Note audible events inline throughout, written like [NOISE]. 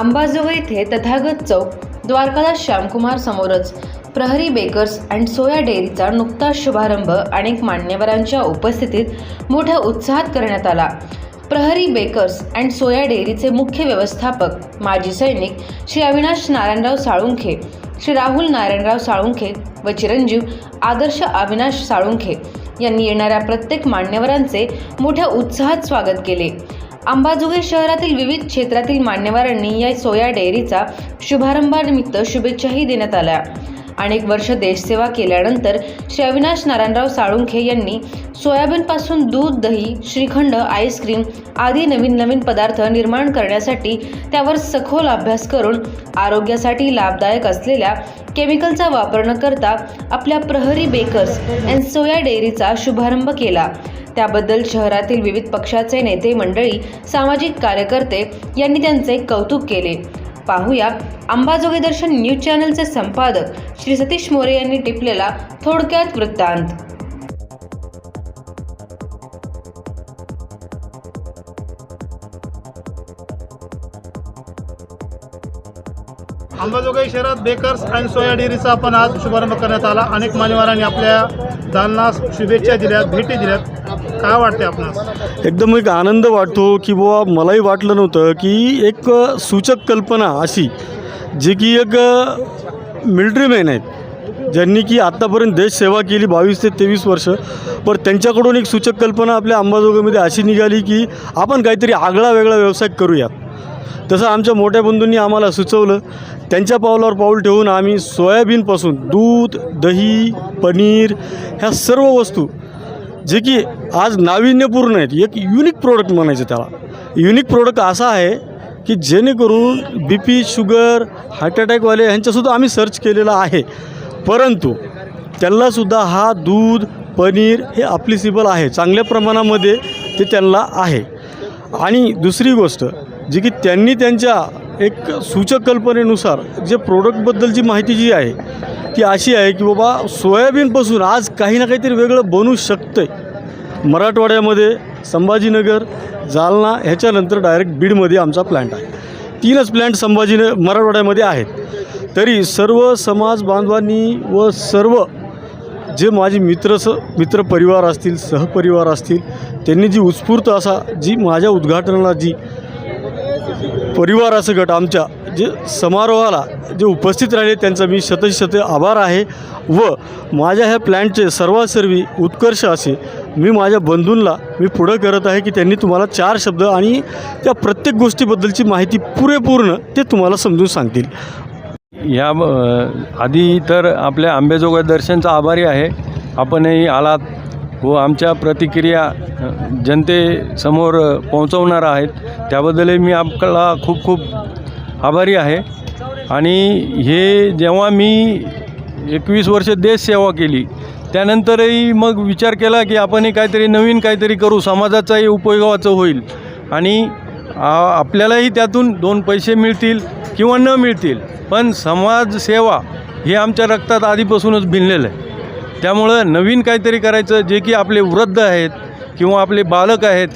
अंबाजोगाई येथे तथागत चौक द्वारकादास श्यामकुमार समोरच. प्रहरी बेकर्स अँड सोया डेअरीचा नुकताच शुभारंभ अनेक मान्यवरांच्या उपस्थितीत मोठ्या उत्साहात करण्यात आला. प्रहरी बेकर्स अँड सोया डेअरीचे मुख्य व्यवस्थापक माजी सैनिक श्री अविनाश नारायणराव साळुंखे श्री राहुल नारायणराव साळुंखे व चिरंजीव आदर्श अविनाश साळुंखे यांनी येणाऱ्या प्रत्येक मान्यवरांचे मोठ्या उत्साहात स्वागत केले. अंबाजोगाई शहरातील विविध क्षेत्रातील मान्यवरांनी या सोया डेअरीचा शुभारंभानिमित्त शुभेच्छाही देण्यात आल्या. अनेक वर्ष देशसेवा केल्यानंतर श्री अविनाश नारायणराव साळुंखे यांनी सोयाबीनपासून दूध दही श्रीखंड आईस्क्रीम आदी नवीन नवीन पदार्थ निर्माण करण्यासाठी त्यावर सखोल अभ्यास करून आरोग्यासाठी लाभदायक असलेल्या केमिकलचा वापर न करता आपल्या प्रहरी बेकर्स अँड सोया डेअरीचा शुभारंभ केला. त्याबद्दल शहरातील विविध पक्षाचे नेते मंडळी सामाजिक कार्यकर्ते यांनी त्यांचे कौतुक केले. पाहूया अंबाजोगी दर्शन न्यूज चॅनलचे संपादक श्री सतीश मोरे यांनी टिपलेला थोडक्यात वृत्तांत. अंबाजोगाई शहरात बेकर्स अँड सोया डेअरीचा आपण आज शुभारंभ करण्यात आला. अनेक मान्यवरांनी आपल्या दालनास शुभेच्छा दिल्यात भेटी दिल्यात. काय वाटते आपणास? एकदम एक आनंद वाटतो की बुवा मलाही वाटलं नव्हतं की एक सूचक कल्पना अशी जी की एक मिलिटरीमॅन आहेत ज्यांनी की आत्तापर्यंत देश सेवा केली बावीस ते तेवीस वर्ष पण त्यांच्याकडून एक सूचक कल्पना आपल्या अंबाजोगाईमध्ये अशी निघाली की आपण काहीतरी आगळा वेगळा व्यवसाय करूयात. तसं आमच्या मोठ्या बंधूंनी आम्हाला सुचवलं त्यांच्या पावलावर पाऊल ठेवून आम्ही सोयाबीनपासून दूध दही पनीर ह्या सर्व वस्तू जे की आज नाविन्यपूर्ण आहेत. एक युनिक प्रोडक्ट म्हणायचं त्याला. युनिक प्रोडक्ट असा आहे की जेणेकरून बी पी शुगर हार्ट अटॅकवाले ह्यांच्यासुद्धा आम्ही सर्च केलेला आहे. परंतु त्यांनासुद्धा हा दूध पनीर हे अप्लिसिबल आहे. चांगल्या प्रमाणामध्ये ते त्यांना आहे. आणि दुसरी गोष्ट जी की त्यांनी त्यांच्या एक सूचक कल्पनेनुसार जे प्रोडक्टबद्दलची माहिती जी आहे ती अशी आहे की बाबा सोयाबीनपासून आज काही ना काहीतरी वेगळं बनू शकतं आहे मराठवाड्यामध्ये संभाजीनगर जालना ह्याच्यानंतर डायरेक्ट बीडमध्ये आमचा प्लॅन्ट आहे. तीनच प्लॅन्ट संभाजीन मराठवाड्यामध्ये आहेत. तरी सर्व समाज बांधवांनी व सर्व जे माझे मित्र स मित्र परिवार असतील सहपरिवार असतील त्यांनी जी उत्स्फूर्त असा जी माझ्या उद्घाटनाला जी परिवार असं गट आमच्या जे समारोहाला जे उपस्थित राहिले त्यांचा मी शतशत आभार आहे व माझ्या ह्या प्लॅनचे सर्वासर्वी उत्कर्ष असे मी माझ्या बंधूंना मी पुढं करत आहे की त्यांनी तुम्हाला चार शब्द आणि त्या प्रत्येक गोष्टीबद्दलची माहिती पुरेपूर्ण ते तुम्हाला समजून सांगतील. या आधी तर आपल्या आंबेजोगाई दर्शनचा आभारी आहे. आपणही आलात. व आमच्या प्रतिक्रिया जनतेसमोर पोहोचवणार आहेत. त्याबद्दलही मी आपल्याला खूप खूप आभारी आहे. आणि हे जेव्हा मी एकवीस वर्ष देश सेवा केली त्यानंतरही मग विचार केला की आपणही काहीतरी नवीन काहीतरी करू समाजाचाही उपयोगाचं होईल. आणि आ- आपल्यालाही त्यातून दोन पैसे मिळतील किंवा न मिळतील. पण समाजसेवा हे आमच्या रक्तात आधीपासूनच भिनलेलं आहे. त्यामुळं नवीन काहीतरी करायचं जे की आपले वृद्ध आहेत किंवा आपले बालक आहेत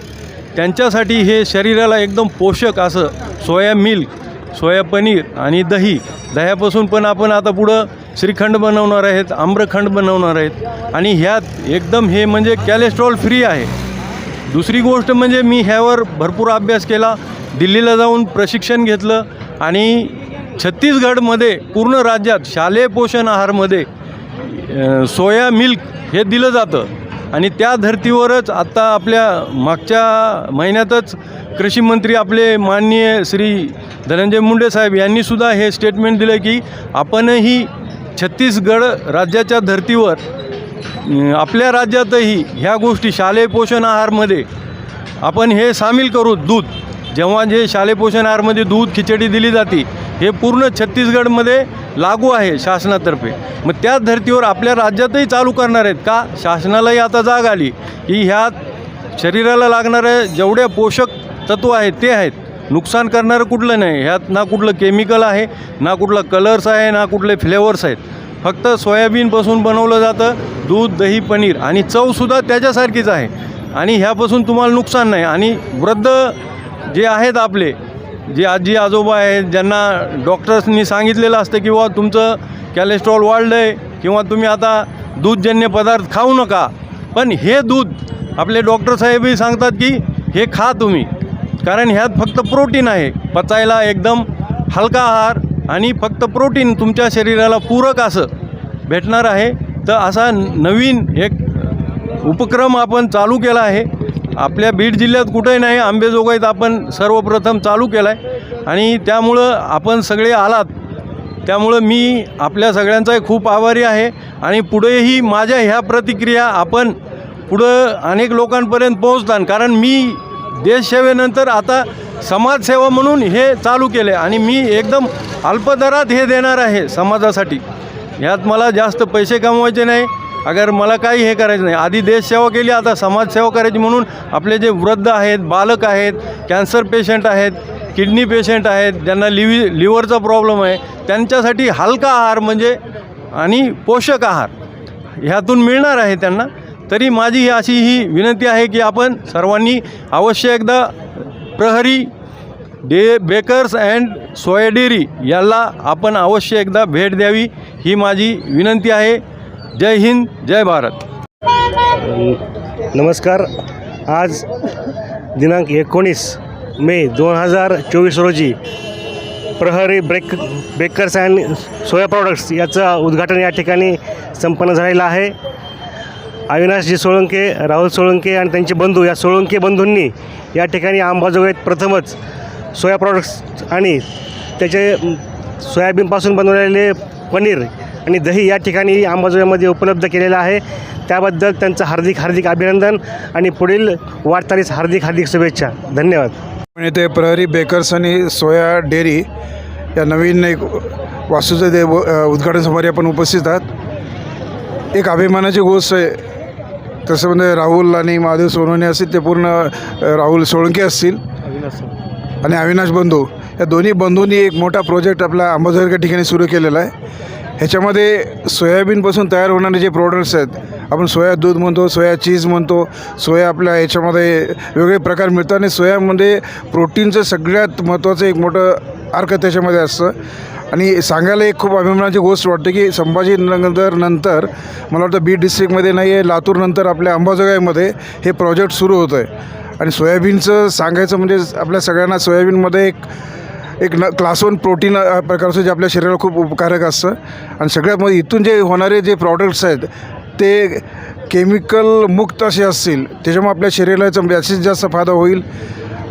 त्यांच्यासाठी हे शरीराला एकदम पोषक असं सोया मिल्क सोया पनीर आणि दही. दह्यापासून पण आपण आता पुढं श्रीखंड बनवणार आहेत आम्रखंड बनवणार आहेत. आणि ह्यात एकदम हे म्हणजे कॅलेस्ट्रॉल फ्री आहे. दुसरी गोष्ट म्हणजे मी ह्यावर भरपूर अभ्यास केला. दिल्लीला जाऊन प्रशिक्षण घेतलं आणि छत्तीसगडमध्ये पूर्ण राज्यात शालेय पोषण आहारमध्ये सोया मिल्क हे दिलं जातं. आणि त्या धर्तीवरच आत्ता आपल्या मागच्या महिन्यातच कृषी मंत्री आपले माननीय श्री धनंजय मुंडे साहेब यांनीसुद्धा हे स्टेटमेंट दिलं की आपणही छत्तीसगड राज्याच्या धर्तीवर आपल्या राज्यातही ह्या गोष्टी शालेय पोषण आहारमध्ये आपण हे सामील करू दूध. जेव्हा जे शालेय पोषण आहारमध्ये दूध खिचडी दिली जाते हे पूर्ण छत्तीसगडमध्ये लागू आहे शासनातर्फे. मग त्याच धर्तीवर आपल्या राज्यातही चालू करणार आहेत का? शासनालाही आता जाग आली. की ह्यात शरीराला लागणारे जेवढे पोषक तत्व आहेत ते आहेत. नुकसान करणारं कुठलं नाही. ह्यात ना कुठलं केमिकल आहे ना कुठलं कलर्स आहे ना कुठले फ्लेवर्स आहेत. फक्त सोयाबीनपासून बनवलं जातं दूध दही पनीर आणि चवसुद्धा त्याच्यासारखीच आहे. आणि ह्यापासून तुम्हाला नुकसान नाही. आणि वृद्ध जे आहेत आपले जे आजी आजोबा आहेत ज्यांना डॉक्टर्सनी सांगितलेलं असतं की बाबा तुमचं कॅलेस्ट्रॉल वाढलं आहे किंवा तुम्ही आता दूधजन्य पदार्थ खाऊ नका. पण हे दूध आपले डॉक्टर साहेबही सांगतात की हे खा तुम्ही. कारण ह्यात फक्त प्रोटीन आहे. पचायला एकदम हलका आहार आणि फक्त प्रोटीन तुमच्या शरीराला पूरक असं भेटणार आहे. तर असा नवीन एक उपक्रम आपण चालू केला आहे. आपल्या बीड जिल्ह्यात कुठेही नाही आंबेजोगाईत आपण सर्वप्रथम चालू केला आहे आणि त्यामुळं आपण सगळे आलात. त्यामुळं मी आपल्या सगळ्यांचाही खूप आभारी आहे. आणि पुढेही माझ्या ह्या प्रतिक्रिया आपण पुढं अनेक लोकांपर्यंत पोहोचतात कारण मी देशसेवेनंतर आता समाजसेवा म्हणून हे चालू केले आणि मी एकदम अल्पदरात हे देणार आहे समाजासाठी. ह्यात मला जास्त पैसे कमवायचे नाही. अगर मला काही हे करायचं नाही. आधी देशसेवा केली आता समाजसेवा करायची म्हणून आपले जे वृद्ध आहेत बालक आहेत कॅन्सर पेशंट आहेत किडनी पेशंट आहेत ज्यांना लिव्ही लिव्हरचा प्रॉब्लेम आहे त्यांच्यासाठी हलका आहार म्हणजे आणि पोषक आहार ह्यातून मिळणार आहे त्यांना. तरी माझी ही अशी ही विनंती आहे की आपण सर्वांनी अवश्य एकदा Prahari day bakers and soya dairy याला आपण अवश्य एकदा भेट द्यावी ही माझी विनंती आहे. जय हिंद जय भारत. नमस्कार. आज दिनांक एकोणीस मे दोन हजार चोवीस रोजी Prahari break bakers and soya products याचं उद्घाटन या ठिकाणी संपन्न झालेलं आहे. अविनाशजी सोळंके राहुल सोळंके आणि त्यांचे बंधू या सोळंके बंधूंनी या ठिकाणी अंबाजोगाईत प्रथमच सोया प्रॉडक्ट्स आणि त्याचे सोयाबीनपासून बनवलेले पनीर आणि दही या ठिकाणी अंबाजोगाईमध्ये उपलब्ध केलेलं आहे. त्याबद्दल त्यांचं हार्दिक हार्दिक अभिनंदन आणि पुढील वाटचालीस हार्दिक हार्दिक शुभेच्छा. धन्यवाद. येथे प्रहरी बेकर्स आणि सोया डेअरी या नवीन एक वास्तूचं देव उद्घाटन समारी आपण उपस्थित आहात. एक अभिमानाची गोष्ट आहे. तसं म्हणजे राहुल आणि महादेव सोनवणे असतील ते पूर्ण राहुल सोळंके असतील. आणि अविनाश बंधू. या दोन्ही बंधूंनी एक मोठा प्रोजेक्ट आपल्या अंबाजोगाई ठिकाणी सुरू केलेला आहे. ह्याच्यामध्ये सोयाबीनपासून तयार होणारे जे प्रोडक्ट्स आहेत आपण सोया दूध म्हणतो सोया चीज म्हणतो सोया आपल्या ह्याच्यामध्ये वेगळे प्रकार मिळतात आणि सोयामध्ये प्रोटीनचं सगळ्यात महत्त्वाचं एक मोठं अर्क त्याच्यामध्ये असतं. आणि सांगायला एक खूप अभिमानाची गोष्ट वाटते की संभाजीनगर नंतर मला वाटतं बीड डिस्ट्रिक्टमध्ये नाही आहे लातूरनंतर आपल्या अंबाजोगाईमध्ये हे प्रोजेक्ट सुरू होतं आहे आणि सोयाबीनचं सांगायचं म्हणजे आपल्या सगळ्यांना सोयाबीनमध्ये एक एक न क्लास वन प्रोटीन प्रकारचं जे आपल्या शरीराला खूप उपकारक असतं. आणि सगळ्यात मध्ये इथून जे होणारे जे प्रॉडक्ट्स आहेत ते केमिकल मुक्त असे असतील. त्याच्यामुळे आपल्या शरीराला जास्तीत जास्त फायदा होईल.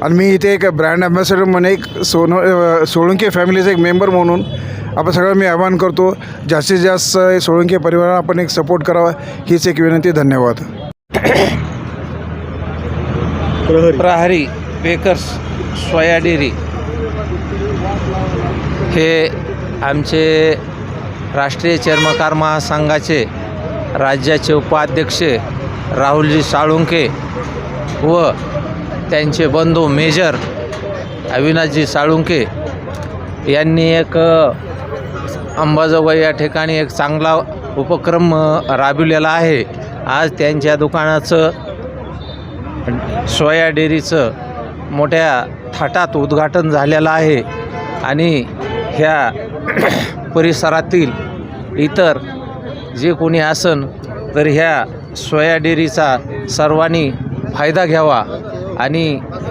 आणि मी इथे एक ब्रँड ॲम्बॅसेडर म्हणून एक सोन सोळंके फॅमिलीचा एक मेंबर म्हणून आपण सगळं मी आवाहन करतो जास्तीत जास्त सोळंके परिवाराला आपण एक सपोर्ट करावा हीच एक विनंती धन्यवाद. प्रहरी बेकर्स सोया डेअरी. हे आमचे राष्ट्रीय चर्मकार महासंघाचे राज्याचे उपाध्यक्ष राहुलजी साळुंके व त्यांचे बंधू मेजर अविनाशजी साळुंके यांनी एक अंबाजोगाई या ठिकाणी एक चांगला उपक्रम अ, राबविलेला आहे. आज त्यांच्या दुकानाचं सोया डेअरीचं मोठ्या थाटात उद्घाटन झालेलं आहे आणि ह्या [CLEARS THROAT] परिसरातील इतर जे कोणी असन तर ह्या सोया डेअरीचा सर्वांनी फायदा घ्यावा आणि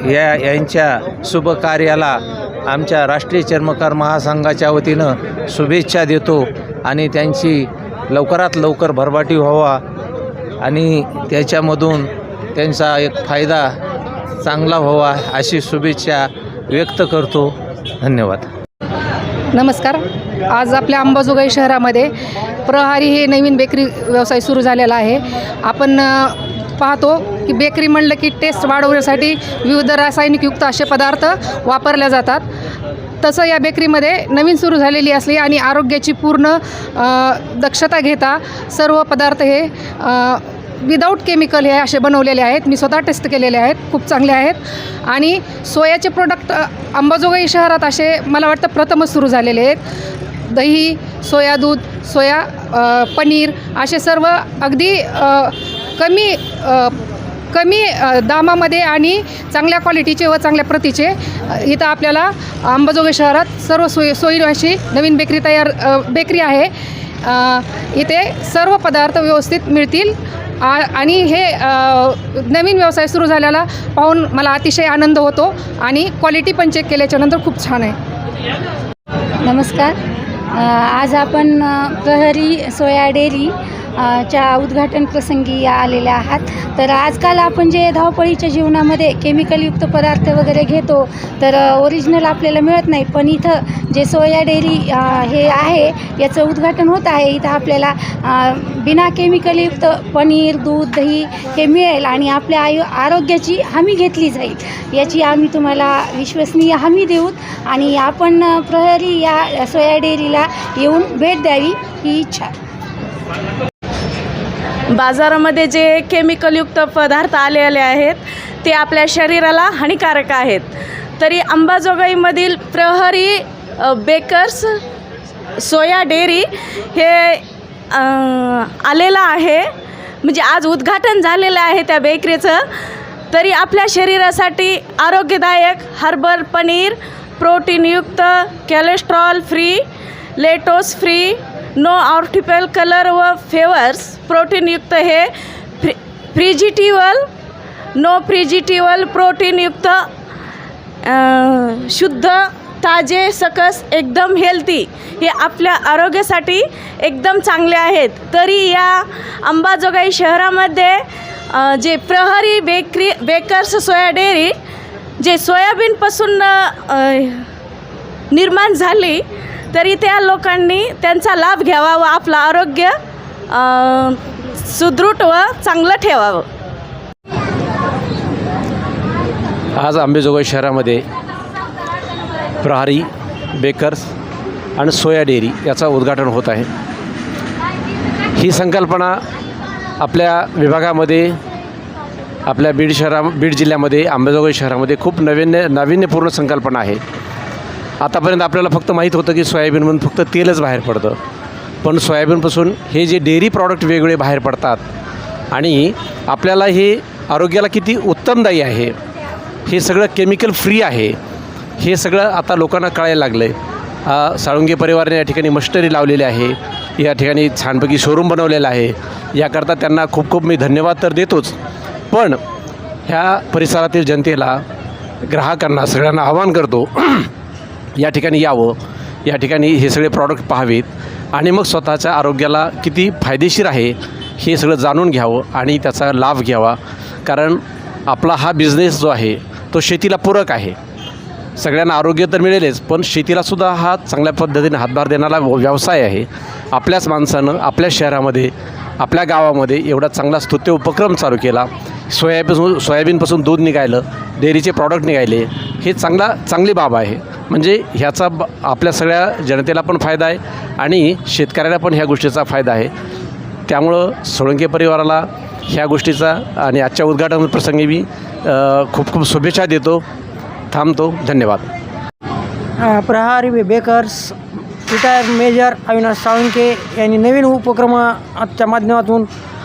या यांच्या शुभकार्याला आमच्या राष्ट्रीय चर्मकार महासंघाच्या वतीनं शुभेच्छा देतो आणि त्यांची लवकरात लवकर भरभाटी व्हावा आणि त्याच्यामधून त्यांचा एक फायदा चांगला व्हावा अशी शुभेच्छा व्यक्त करतो. धन्यवाद. नमस्कार. आज आपल्या अंबाजोगाई शहरामध्ये प्रहारी हे नवीन बेकरी व्यवसाय सुरू झालेला आहे. आपण पाहतो की बेकरी म्हणलं की टेस्ट वाढवण्यासाठी विविध रासायनिकयुक्त असे पदार्थ वापरले जातात. तसं या बेकरीमध्ये नवीन सुरू झालेली असली आणि आरोग्याची पूर्ण दक्षता घेता सर्व पदार्थ हे विदाऊट केमिकल हे असे बनवलेले आहेत. मी स्वतः टेस्ट केलेले आहेत. खूप चांगले आहेत. आणि सोयाचे प्रोडक्ट अंबाजोगाई शहरात असे मला वाटतं प्रथमच सुरू झालेले आहेत. दही सोया दूध सोया पनीर असे सर्व अगदी कमी कमी दामामध्ये आणि चांगल्या क्वालिटीचे व चांगल्या प्रतीचे इथं आपल्याला अंबाजोगाई शहरात सर्व सोयी सोयी अशी नवीन बेकरी तयार बेकरी आहे. इथे सर्व पदार्थ व्यवस्थित मिळतील. आणि हे नवीन व्यवसाय सुरू झाल्याला पाहून मला अतिशय आनंद होतो आणि क्वालिटी पण चेक केल्याच्यानंतर खूप छान आहे. नमस्कार. आज आपण प्रहरी सोया डेअरी च्या उद्घाटन प्रसंगी आलेल्या आहात. तर आजकाल आपण जे धावपळीच्या जीवनामध्ये केमिकलयुक्त पदार्थ वगैरे घेतो तर ओरिजिनल आपल्याला मिळत नाही. पण इथं जे सोया डेअरी हे आहे याचं उद्घाटन होत आहे. इथं आपल्याला बिना केमिकलयुक्त पनीर दूध दही हे मिळेल आणि आपल्या आयु आरोग्याची हमी घेतली जाईल. याची आम्ही तुम्हाला विश्वसनीय हमी देऊत आणि आपण प्रहरी या सोया डेअरीला येऊन भेट द्यावी ही इच्छा. बाजारामध्ये जे केमिकलयुक्त पदार्थ आलेले आहेत ते आपल्या शरीराला हानिकारक आहेत. तरी अंबाजोगाईमधील प्रहरी बेकर्स सोया डेअरी हे आलेलं आहे. म्हणजे आज उद्घाटन झालेलं आहे त्या बेकरीचं तरी आपल्या शरीरासाठी आरोग्यदायक हर्बल पनीर प्रोटीनयुक्त cholesterol free lactose free no artificial colour व फेवर्स प्रोटीनयुक्त हे फ्री फ्रिजिटिवल नो फ्रिजिटिवल प्रोटीनयुक्त शुद्ध ताजे सकस एकदम हेल्दी हे आपल्या आरोग्यासाठी एकदम चांगले आहेत. तरी या अंबाजोगाई शहरामध्ये जे प्रहरी बेकरी बेकर्स सोया डेअरी जे सोयाबीनपासून निर्माण झाली तरी त्या लोकांनी त्यांचा लाभ घ्यावा व आपलं आरोग्य सुदृढ व चांगलं ठेवावं. आज आंबेजोगाई शहरामध्ये प्रहारी बेकर्स आणि सोया डेअरी याचं उद्घाटन होत आहे. ही संकल्पना आपल्या विभागामध्ये आपल्या बीड शहरा बीड जिल्ह्यामध्ये आंबेजोगाई शहरामध्ये खूप नवीन्य नाविन्यपूर्ण संकल्पना आहे. आतापर्यंत आपल्याला फक्त माहीत होतं की सोयाबीनमधून फक्त तेलच बाहेर पडतं. पण सोयाबीनपासून हे जे डेअरी प्रॉडक्ट वेगवेगळे बाहेर पडतात आणि आपल्याला हे आरोग्याला किती उत्तमदायी आहे हे सगळं केमिकल फ्री आहे हे सगळं आता लोकांना कळायला लागलं आहे साळुंगे परिवाराने या ठिकाणी मस्टरी लावलेली आहे या ठिकाणी छानपैकी शोरूम बनवलेलं आहे. याकरता त्यांना खूप खूप मी धन्यवाद तर देतोच. पण ह्या परिसरातील जनतेला ग्राहकांना सगळ्यांना आवाहन करतो या ठिकाणी यावं या ठिकाणी हे सगळे प्रॉडक्ट पाहावेत आणि मग स्वतःच्या आरोग्याला किती फायदेशीर आहे हे सगळं जाणून घ्यावं आणि त्याचा लाभ घ्यावा. कारण आपला हा बिझनेस जो आहे तो शेतीला पूरक आहे. सगळ्यांना आरोग्य तर मिळेलच पण शेतीलासुद्धा हा चांगल्या पद्धतीने हातभार देणारा व्यवसाय आहे. आपल्याच माणसानं आपल्या शहरामध्ये आपल्या गावामध्ये एवढा चांगला स्तुत्य उपक्रम चालू केला. सोयाबीन सोयाबीनपासून दूध निघालं डेअरीचे प्रॉडक्ट निघाले हे चांगला चांगली बाब आहे. म्हणजे ह्याचा ब आपल्या सगळ्या जनतेला पण फायदा आहे आणि शेतकऱ्याला पण ह्या गोष्टीचा फायदा आहे. त्यामुळं सोळंके परिवाराला ह्या गोष्टीचा आणि आजच्या उद्घाटन प्रसंगी मी खूप खूप शुभेच्छा देतो. थांबतो. धन्यवाद. प्रहारी विबेकर्स रिटायर मेजर अविनाश साळुंके यांनी नवीन उपक्रमाच्या माध्यमातून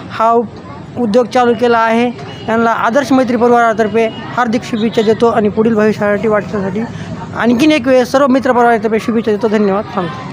हा उप- उद्योग चालू केला आहे. त्यांना आदर्श मैत्री परिवारातर्फे हार्दिक शुभेच्छा देतो आणि पुढील भविष्यासाठी वाटण्यासाठी आणखीन एक वेळ सर्व मित्र परिवारातर्फे शुभेच्छा देतो. धन्यवाद. थांबतो